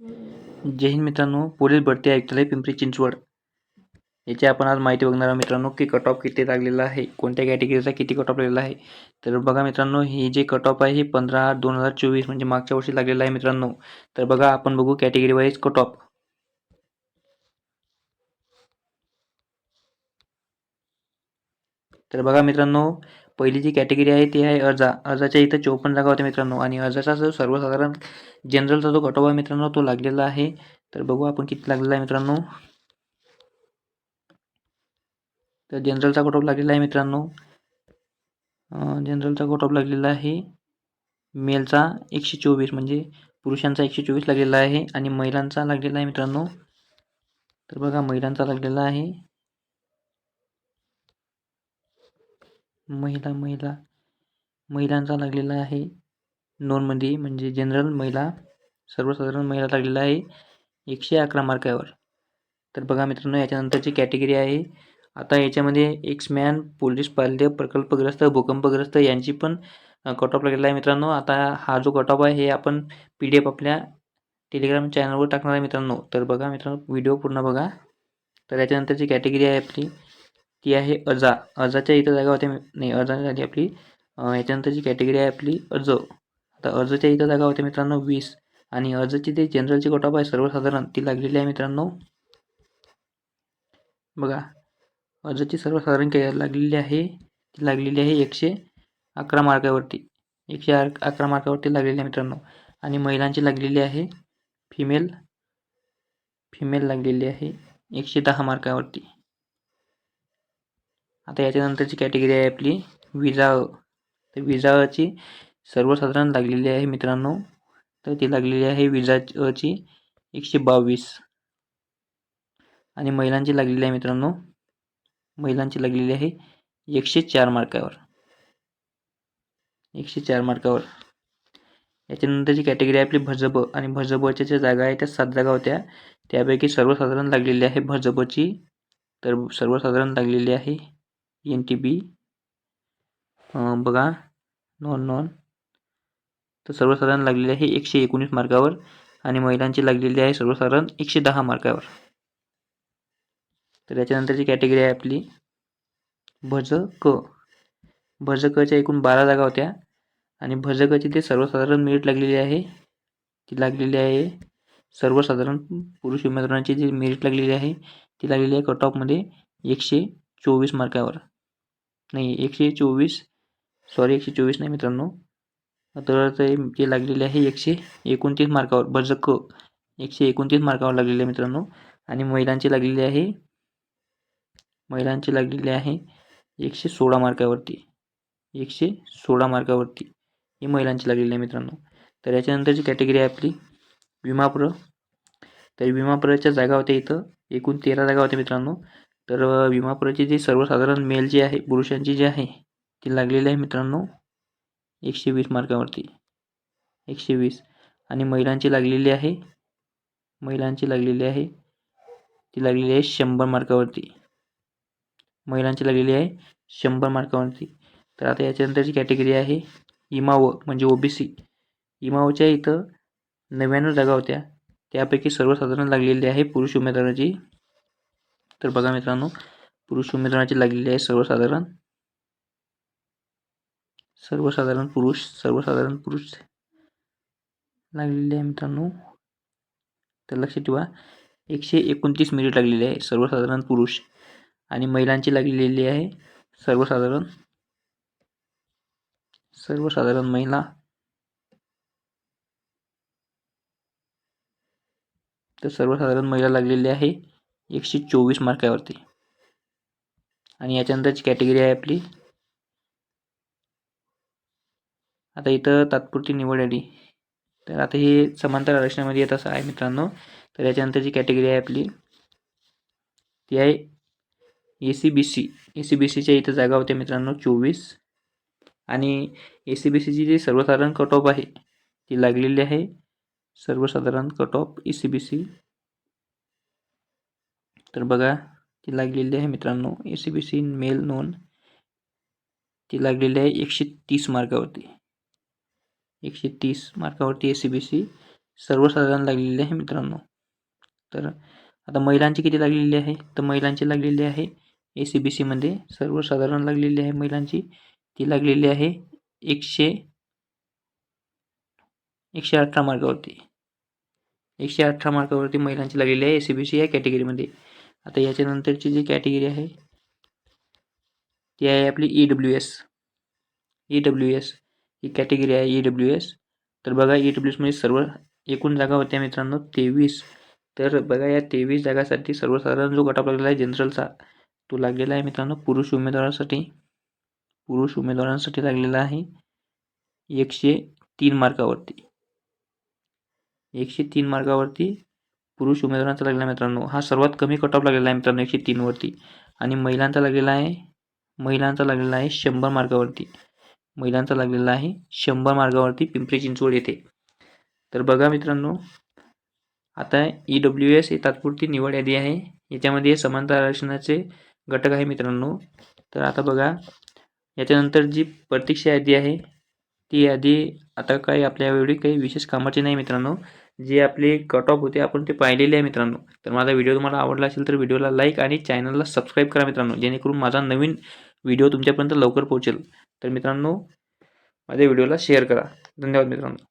जय हिंद मित्रांनो. पोलीस भरती आयुक्तालय पिंपरी चिंचवड. याची आपण आज माहिती बघणार आहोत मित्रांनो की कट ऑफ किती लागलेला आहे कोणत्या कॅटेगरीचा किती कट ऑफ लागलेला आहे. तर बघा मित्रांनो ही जे कट ऑफ आहे हे पंधरा आठ दोन हजार चोवीस म्हणजे मागच्या वर्षी लागलेला आहे मित्रांनो. तर बघा आपण बघू कॅटेगरी वाईज कट ऑफ तर बघा मित्रांनो पहिली जी कॅटेगरी आहे ती आहे अर्जा. अर्जाच्या इथं चोपन्न जागा होत्या मित्रांनो. आणि अर्जाचा जो सर्वसाधारण जनरलचा जो कटॉप आहे मित्रांनो तो लागलेला आहे. तर बघू आपण किती लागलेला आहे मित्रांनो. तर जनरलचा कटॉप लागलेला आहे मित्रांनो. जनरलचा कटॉप लागलेला आहे. मेलचा एकशे चोवीस म्हणजे पुरुषांचा एकशे चोवीस लागलेला आहे. आणि महिलांचा लागलेला आहे मित्रांनो. तर बघा महिलांचा लागलेला आहे. महिला महिला महिलांचा लागलेला आहे. नोनमध्ये म्हणजे जनरल महिला सर्वसाधारण महिला लागलेला आहे एकशे अकरा मार्कावर. तर बघा मित्रांनो याच्यानंतरची कॅटेगरी आहे. आता याच्यामध्ये एक्समॅन पोलीस पाल्य प्रकल्पग्रस्त भूकंपग्रस्त यांची पण कट ऑफ लागलेला आहे मित्रांनो. आता हा जो कट ऑफ आहे हे आपण पी डी एफ आपल्या टेलिग्राम चॅनलवर टाकणार आहे मित्रांनो. तर बघा मित्रांनो व्हिडिओ पूर्ण बघा. तर याच्यानंतरची कॅटेगरी आहे आपली ती आहे अजा. अजाच्या इथं जागा होत्या नाही अर्जा झाली आपली याच्यानंतरची कॅटेगरी आहे आपली अर्ज आता अर्जच्या इथं जागा होत्या मित्रांनो वीस. आणि अर्जची ते जनरलची कोटाप आहे सर्वसाधारण ती लागलेली आहे मित्रांनो. बघा. अर्जाची सर्वसाधारण लागलेली आहे ती लागलेली आहे एकशे अकरा मार्कावरती. एकशे अकरा मार्कावरती लागलेली आहे मित्रांनो. आणि महिलांची लागलेली आहे फिमेल फिमेल लागलेली आहे एकशे दहा मार्कावरती. आता याच्यानंतरची कॅटेगरी आहे आपली विजा तर विजाची सर्वसाधारण लागलेली आहे मित्रांनो. तर ती लागलेली आहे विजाची एकशे बावीस. आणि महिलांची लागलेली आहे मित्रांनो. महिलांची लागलेली आहे एकशे चार मार्कावर. एकशे चार मार्कावर. याच्यानंतरची कॅटेगरी आहे आपली भजब. आणि भजबच्या ज्या जागा आहेत त्या सात जागा होत्या. त्यापैकी सर्वसाधारण लागलेली आहे भजबची. तर सर्वसाधारण लागलेली आहे एन टी बी बघा नॉन नॉन तर सर्वसाधारण लागलेली आहे एकशे एकोणीस मार्कावर आणि महिलांची लागलेली आहे सर्वसाधारण एकशे दहा मार्कावर तर याच्यानंतरची कॅटेगरी आहे आपली भज क भज कच्या एकूण बारा जागा होत्या आणि भज कची ते सर्वसाधारण मेरिट लागलेली आहे. ती लागलेली आहे सर्वसाधारण पुरुष उमेदवारांची जी मेरिट लागलेली आहे ती लागलेली आहे कट ऑफमध्ये एकशे चोवीस मार्कावर नाही एकशे चोवीस. सॉरी एकशे चोवीस नाही मित्रांनो. तर ते लागलेले आहे एकशे एकोणतीस मार्कावर भज एकशे एकोणतीस मार्कावर लागलेले आहे मित्रांनो. आणि महिलांची लागलेली आहे महिलांची लागलेली आहे एकशे सोळा मार्कावरती. एकशे सोळा मार्कावरती ही महिलांची लागलेली आहे मित्रांनो. तर याच्यानंतरची कॅटेगरी आहे आपली विमाप्र. तर विमाप्रच्या जागा होत्या इथं एकूण तेरा जागा होत्या मित्रांनो. तर विमापुराची जी सर्वसाधारण मेल जी आहे पुरुषांची जी आहे ती लागलेली आहे मित्रांनो एकशे वीस मार्कावरती. एकशे वीस. आणि महिलांची लागलेली आहे महिलांची लागलेली आहे ती लागलेली आहे शंभर मार्कावरती. महिलांची लागलेली आहे शंभर मार्कावरती. तर आता याच्यानंतरची कॅटेगरी आहे इमाव म्हणजे ओबीसी. इमावच्या इथं नव्याण्णव जागा होत्या त्यापैकी सर्वसाधारण लागलेली आहे पुरुष उमेदवाराची. तर बघा मित्रांनो पुरुष उमेदवाराची लागलेली आहे सर्वसाधारण. सर्वसाधारण पुरुष सर्वसाधारण पुरुष लागलेले आहे मित्रांनो. तर लक्षात ठेवा एकशे एकोणतीस मिनिट लागलेली आहे सर्वसाधारण पुरुष आणि महिलांची लागलेली आहे सर्वसाधारण सर्वसाधारण महिला. तर सर्वसाधारण महिला लागलेली आहे एकशे चोवीस मार्कावरती आणि याच्यानंतरची कॅटेगरी आहे आपली. आता इथं तात्पुरती निवड आली. तर आता हे समांतर आरक्षणामध्ये येत असं आहे मित्रांनो. तर याच्यानंतरची कॅटेगरी आहे आपली. ती आहे A C B C A C B सीच्या इथं जागा होत्या मित्रांनो चोवीस. आणि ए सी बी सीची जी सर्वसाधारण कट ऑफ आहे ती लागलेली आहे सर्वसाधारण cut off A C B C तर बघा ती लागलेली आहे मित्रांनो. A C B C male non ती लागलेली आहे एकशे तीस मार्कावरती. एकशे तीस मार्कावरती ए सी बी सी सर्वसाधारण लागलेली आहे मित्रांनो. तर आता महिलांची किती लागलेली आहे? तर महिलांची लागलेली आहे ए सी बी सीमध्ये सर्वसाधारण लागलेली आहे महिलांची. ती लागलेली आहे एकशे एकशे अठरा मार्कावरती. एकशे अठरा मार्कावरती महिलांची लागलेली आहे ए सी बी सी या कॅटेगरीमध्ये आता याच्यानंतरची जी कॅटेगरी आहे ती आहे आपली E W S E W S ही कॅटेगरी आहे ई डब्ल्यू एस तर बघा ई डब्ल्यू एसमध्ये सर्व एकूण जागा होत्या मित्रांनो तेवीस. तर बघा या तेवीस जागासाठी सर्वसाधारण जो गटाप लागलेला आहे जनरलचा तो लागलेला आहे मित्रांनो पुरुष उमेदवारांसाठी. पुरुष उमेदवारांसाठी लागलेला आहे एकशे तीन मार्कावरती. एकशे तीन मार्कावरती पुरुष उमेदवारांचा लागलेला आहे मित्रांनो. हा सर्वात कमी कट ऑफ लागलेला आहे मित्रांनो एकशे तीनवरती आणि महिलांचा लागलेला आहे महिलांचा लागलेला आहे शंभर मार्गावरती. महिलांचा लागलेला आहे शंभर मार्गावरती पिंपरी चिंचवड येथे. तर बघा मित्रांनो आता ई डब्ल्यू एस ही तात्पुरती निवड यादी आहे. याच्यामध्ये समानता आरक्षणाचे घटक आहे मित्रांनो. तर आता बघा याच्यानंतर जी प्रतीक्षा यादी आहे ती यादी आता काही आपल्या एवढी काही विशेष कामाची नाही मित्रांनो. जे आपले कट ऑफ होते आपण ते पाहिलेले आहे मित्रांनो. तर माझा व्हिडिओ तुम्हाला आवडला असेल तर व्हिडिओला लाईक आणि चॅनलला सबस्क्राईब करा मित्रांनो जेणेकरून माझा नवीन व्हिडिओ तुमच्यापर्यंत लवकर पोहोचेल. तर मित्रांनो माझ्या व्हिडिओला शेअर करा. धन्यवाद मित्रांनो.